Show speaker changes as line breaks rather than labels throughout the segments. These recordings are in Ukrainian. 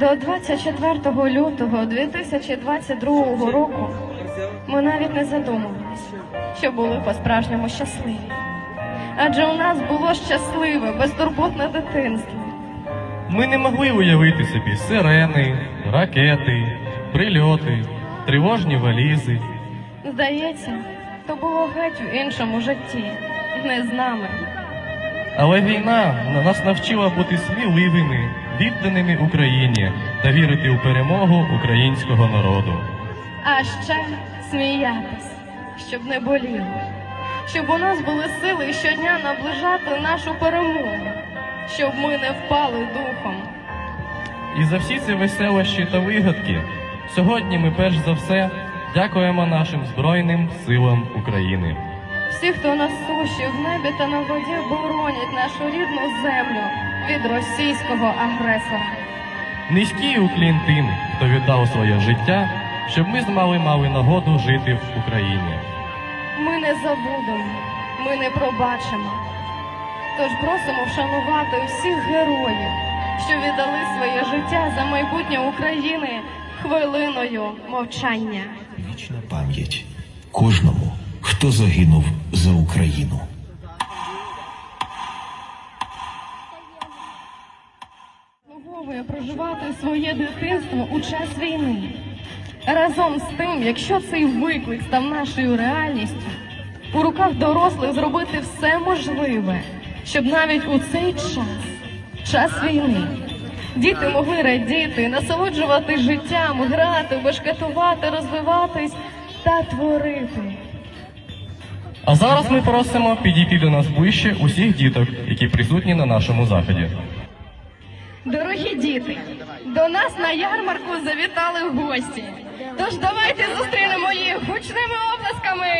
До 24 лютого 2022 року ми навіть не задумувалися, що були по-справжньому щасливі. Адже у нас було щасливе, безтурботне дитинство.
Ми не могли уявити собі сирени, ракети, прильоти, тривожні валізи.
Здається, то було геть в іншому житті, не з нами.
Але війна на- нас навчила бути сміливими, відданими Україні та вірити у перемогу українського народу.
А ще сміятись, щоб не боліло, щоб у нас були сили щодня наближати нашу перемогу, щоб ми не впали духом.
І за всі ці веселощі та вигадки сьогодні ми перш за все дякуємо нашим Збройним силам України.
Всі, хто на суші, в небі та на воді боронять нашу рідну землю від російського агресора.
Низький уклін тим, хто віддав своє життя, щоб ми з мали мали нагоду жити в Україні.
Ми не забудемо, ми не пробачимо. Тож просимо вшанувати всіх героїв, що віддали своє життя за майбутнє України хвилиною мовчання.
Вічна пам'ять кожному, хто загинув за Україну.
Заслуговує проживати своє дитинство у час війни. Разом з тим, якщо цей виклик став нашою реальністю, у руках дорослих зробити все можливе, щоб навіть у цей час, час війни, діти могли радіти, насолоджувати життям, грати, бешкетувати, розвиватись та творити.
А зараз ми просимо підійти до нас ближче усіх діток, які присутні на нашому заході.
Дорогі діти, до нас на ярмарку завітали гості. Тож давайте зустрінемо їх гучними оплесками.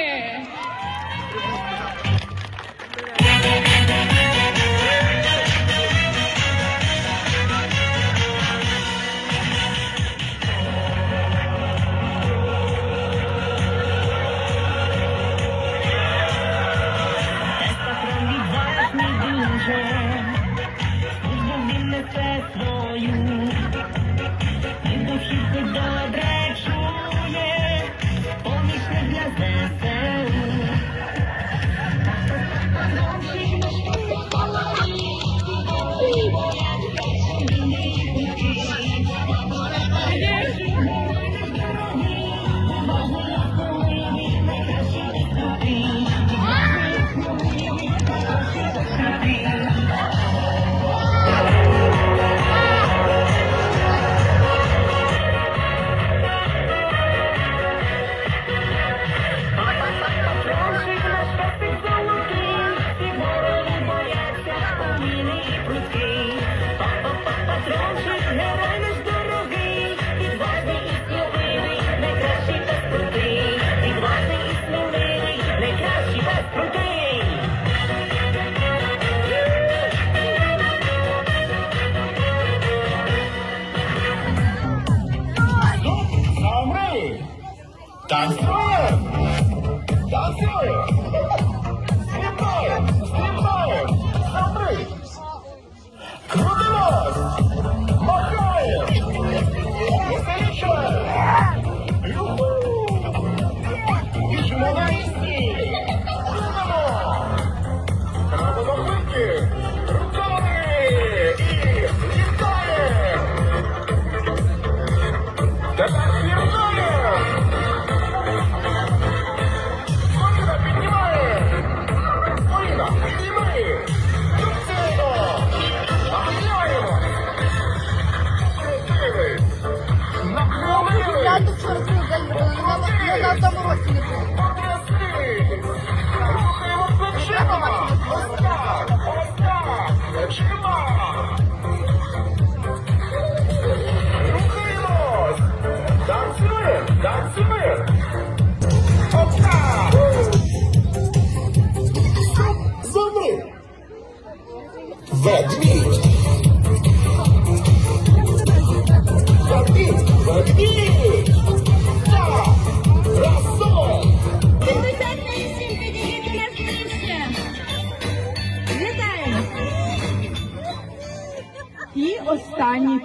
Danke. Нахилили!
Я тут черту я, я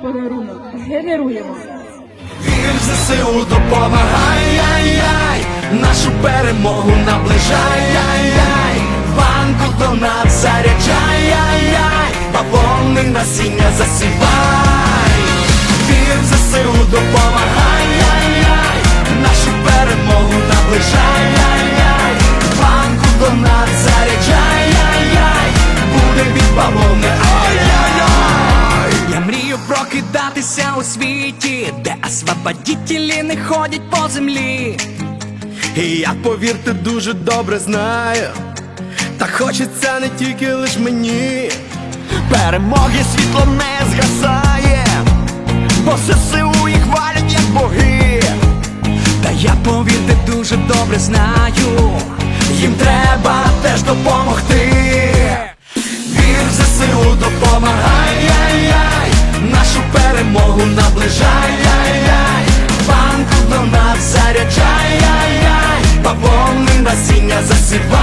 подарунок. Генеруємо.
Вір в ЗСУ допомагай, нашу перемогу наближай, яй-яй, банку до нас заряджай, бавовни насіння засівай. Вір в ЗСУ допомагай, нашу перемогу наближай, банку світі, де освободітелі не ходять по землі. І я, повірте, дуже добре знаю. Та хочеться не тільки лиш мені. Перемоги світло не згасає, бо ЗСУ їх валять як боги. Та я повірте дуже добре знаю, насіння засівай.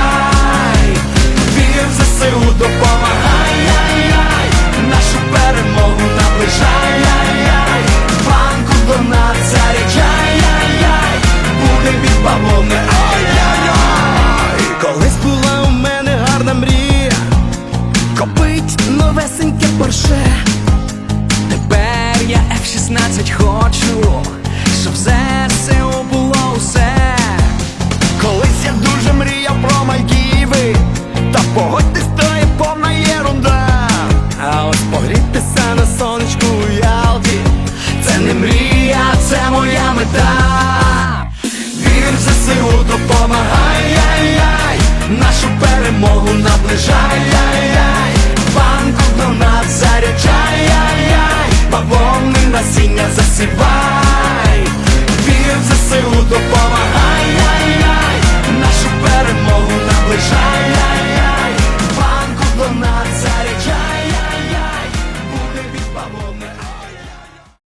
Він в силу допомагає, яй, нашу перемогу наближає, яй, банку до нас заряджає, яй, бавовни насіння засівай.